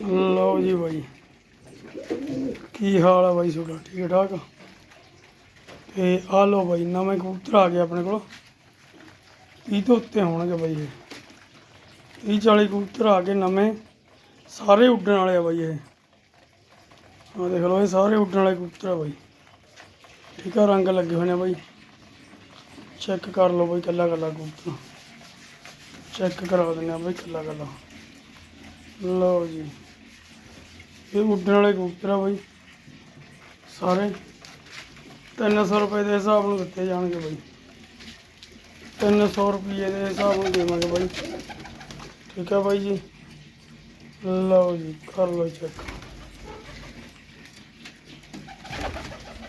ਲਓ ਜੀ ਬਾਈ। ਕੀ ਹਾਲ ਆ ਬਾਈ ਤੁਹਾਡਾ? ਠੀਕ ਠਾਕ? ਤੇ ਆ ਲਓ ਬਾਈ, ਨਵੇਂ ਕਬੂਤਰ ਆ ਗਏ ਆਪਣੇ ਕੋਲ। 30 ਤੋਂ ਉੱਤੇ ਹੋਣਗੇ ਬਾਈ ਇਹ। 30 40 ਕਬੂਤਰ ਆ ਗਏ ਨਵੇਂ। ਸਾਰੇ ਉੱਡਣ ਵਾਲੇ ਆ ਬਾਈ ਇਹ। ਆ ਦੇਖ ਲਓ, ਇਹ ਸਾਰੇ ਉੱਡਣ ਵਾਲੇ ਕਬੂਤਰ ਆ ਬਾਈ। ਠੀਕ ਆ, ਰੰਗ ਲੱਗੇ ਹੋਏ ਨੇ ਬਾਈ। ਚੈੱਕ ਕਰ ਲਓ ਬਾਈ, ਕੱਲਾ ਕੱਲਾ ਕਬੂਤਰ। ਚੈੱਕ ਕਰਾ ਦਿੰਦੇ ਆ ਬਾਈ, ਕੱਲਾ ਕੱਲਾ। ਲਓ ਜੀ। ਇਹ ਉੱਡਣ ਵਾਲੇ ਕਬੂਤਰ ਆ ਬਾਈ। ਸਾਰੇ 300 ਰੁਪਏ ਦੇ ਹਿਸਾਬ ਨਾਲ ਦਿੱਤੇ ਜਾਣਗੇ ਬਾਈ। 300 ਰੁਪਏ ਦੇ ਹਿਸਾਬ ਨਾਲ ਦੇਵਾਂਗੇ ਬਾਈ। ਠੀਕ ਹੈ ਬਾਈ ਜੀ। ਲਓ ਜੀ, ਕਰ ਲਓ ਚੈੱਕ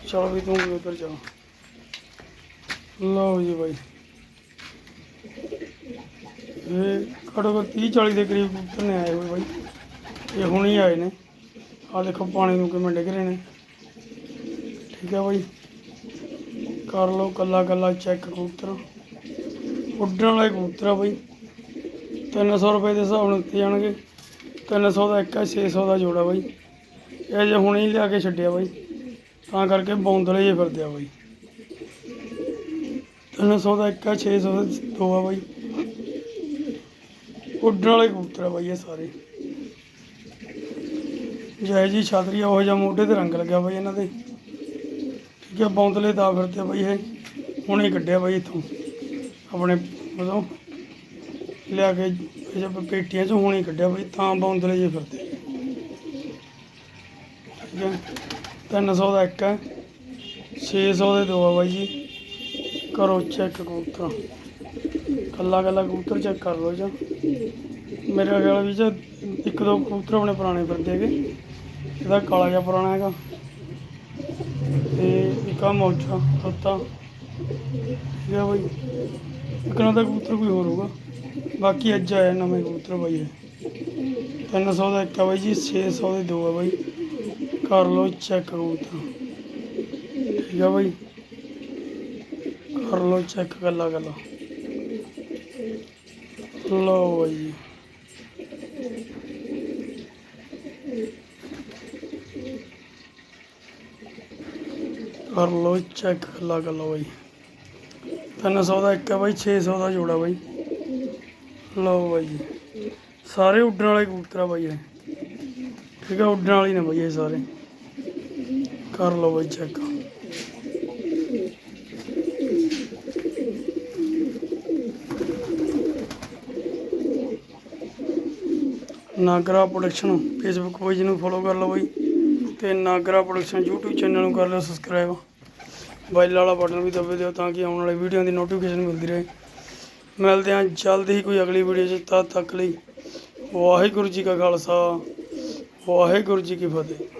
ਚਲੋ ਵੀ ਤੂੰ ਵੀ ਉਧਰ ਜਾ। ਲਓ ਜੀ ਬਾਈ। ਇਹ ਘੱਟੋ ਘੱਟ 30 40 ਦੇ ਕਰੀਬ ਕਬੂਤਰ ਨੇ ਆਏ ਹੋਏ ਬਾਈ। ਇਹ ਹੁਣ ਆਏ ਨੇ। ਆ ਦੇਖੋ ਪਾਣੀ ਨੂੰ ਕਿਵੇਂ ਡਿੱਗ ਰਹੇ ਨੇ। ਠੀਕ ਹੈ ਬਾਈ। ਕਰ ਲਓ ਕੱਲਾ ਕੱਲਾ ਚੈੱਕ ਕਬੂਤਰ। ਉੱਡਣ ਵਾਲੇ ਕਬੂਤਰ ਆ ਬਾਈ। 300 ਰੁਪਏ ਦੇ ਹਿਸਾਬ ਨਾਲ ਦਿੱਤੇ ਜਾਣਗੇ। 300 ਦਾ ਇੱਕ ਹੈ 600 ਦਾ ਜੋੜਾ ਬਾਈ। ਇਹ ਜੇ ਹੁਣੇ ਹੀ ਲਿਆ ਕੇ ਛੱਡਿਆ ਬਾਈ। ਤਾਂ ਕਰਕੇ ਬੌਂਦਲੇ ਜੇ ਫਿਰਦੇ ਆ ਬਾਈ। 300 ਦਾ ਇੱਕ ਹੈ 600 ਦਾ ਦੋ ਆ ਬਾਈ। ਉੱਡਣ ਵਾਲੇ ਕਬੂਤਰ ਆ ਬਾਈ ਇਹ ਸਾਰੇ। ਜੈ ਜੀ ਛਾਤਰੀ ਉਹ ਜਿਹਾ ਮੋਢੇ ਤੇ ਰੰਗ ਲੱਗਿਆ ਬਾਈ ਇਹਨਾਂ ਦੇ। ਠੀਕ ਹੈ ਬੌਂਦਲੇ ਦਾ ਫਿਰਦੇ ਆ ਬਾਈ ਇਹ ਹੁਣੇ ਕੱਢਿਆ ਬਾਈ ਇੱਥੋਂ। ਆਪਣੇ ਮਤਲਬ ਲਿਆ ਕੇ ਜੇ ਪੇਟੀਆਂ ਚੋਂ ਹੁਣੇ ਕੱਢਿਆ ਬਾਈ, ਤਾਂ ਬੌਂਦਲੇ ਜੇ ਫਿਰਦੇ ਠੀਕ ਹੈ 300 ਦਾ ਇੱਕ ਹੈ 600 ਦੇ ਦੋ ਆ ਬਾਈ ਜੀ। ਕਰੋ ਚੈੱਕ ਕਬੂਤਰ। ਕੱਲਾ ਕੱਲਾ ਕਬੂਤਰ ਚੈੱਕ ਕਰ ਲਓ ਜੀ। ਮੇਰੇ ਖਿਆਲ ਵਿੱਚ ਇੱਕ ਦੋ ਕਬੂਤਰ ਆਪਣੇ ਪੁਰਾਣੇ ਫਿਰਦੇ ਹੈਗੇ। ਇਹਦਾ ਕਾਲਾ ਜਿਹਾ ਪੁਰਾਣਾ ਹੈਗਾ। ਤੇ ਇੱਕ ਆ ਮੌਜਾ, ਤੋਤਾ। ਠੀਕ ਹੈ ਬਾਈ। ਇੱਕ ਨਾ ਦਾ ਕਬੂਤਰ ਕੋਈ ਹੋਰ ਹੋਊਗਾ। ਬਾਕੀ ਅੱਜ ਆਇਆ ਨਵੇਂ ਕਬੂਤਰ ਬਾਈ ਇਹ। 300 ਦਾ ਇੱਕ ਆ ਬਾਈ ਜੀ 600 ਦੇ ਦੋ ਆ ਬਾਈ। ਕਰ ਲਓ ਚੈੱਕ ਕਬੂਤਰ। ਠੀਕ ਆ ਬਾਈ। ਕਰ ਲਓ ਚੈੱਕ ਗੱਲਾਂ ਗੱਲਾਂ। ਲਓ ਬਾਈ ਕਰ ਲਓ ਚੈੱਕ ਗੱਲਾਂ ਗੱਲਾਂ ਬਾਈ। 300 ਦਾ ਇੱਕ ਹੈ ਬਾਈ 600 ਦਾ ਜੋੜਾ ਬਾਈ। ਲਓ ਬਾਈ ਜੀ। ਸਾਰੇ ਉੱਡਣ ਵਾਲੇ ਕਬੂਤਰ ਆ ਬਾਈ ਇਹ। ਠੀਕ ਹੈ ਉੱਡਣ ਵਾਲੀ ਨੇ ਬਾਈ ਇਹ ਸਾਰੇ। ਕਰ ਲਓ ਬਾਈ check Nagra production Facebook page ਨੂੰ ਫੋਲੋ ਕਰ ਲਓ ਬਾਈ। ਤੇ ਨਾਗਰਾ ਪ੍ਰੋਡਕਸ਼ਨ YouTube ਚੈਨਲ ਨੂੰ ਕਰ ਲਿਓ ਸਬਸਕ੍ਰਾਈਬ ਬੈਲ ਵਾਲਾ ਬਟਨ ਵੀ ਦਬੇ ਦਿਓ ਤਾਂ ਕਿ ਆਉਣ ਵਾਲੀ ਵੀਡੀਓ ਦੀ ਨੋਟੀਫਿਕੇਸ਼ਨ ਮਿਲਦੀ ਰਹੇ। ਮਿਲਦੇ ਹਾਂ ਜਲਦ ਹੀ ਕੋਈ ਅਗਲੀ ਵੀਡੀਓ 'ਚ। ਤਦ ਤੱਕ ਲਈ ਵਾਹਿਗੁਰੂ ਜੀ ਕਾ ਖਾਲਸਾ, ਵਾਹਿਗੁਰੂ ਜੀ ਕੀ ਫਤਿਹ।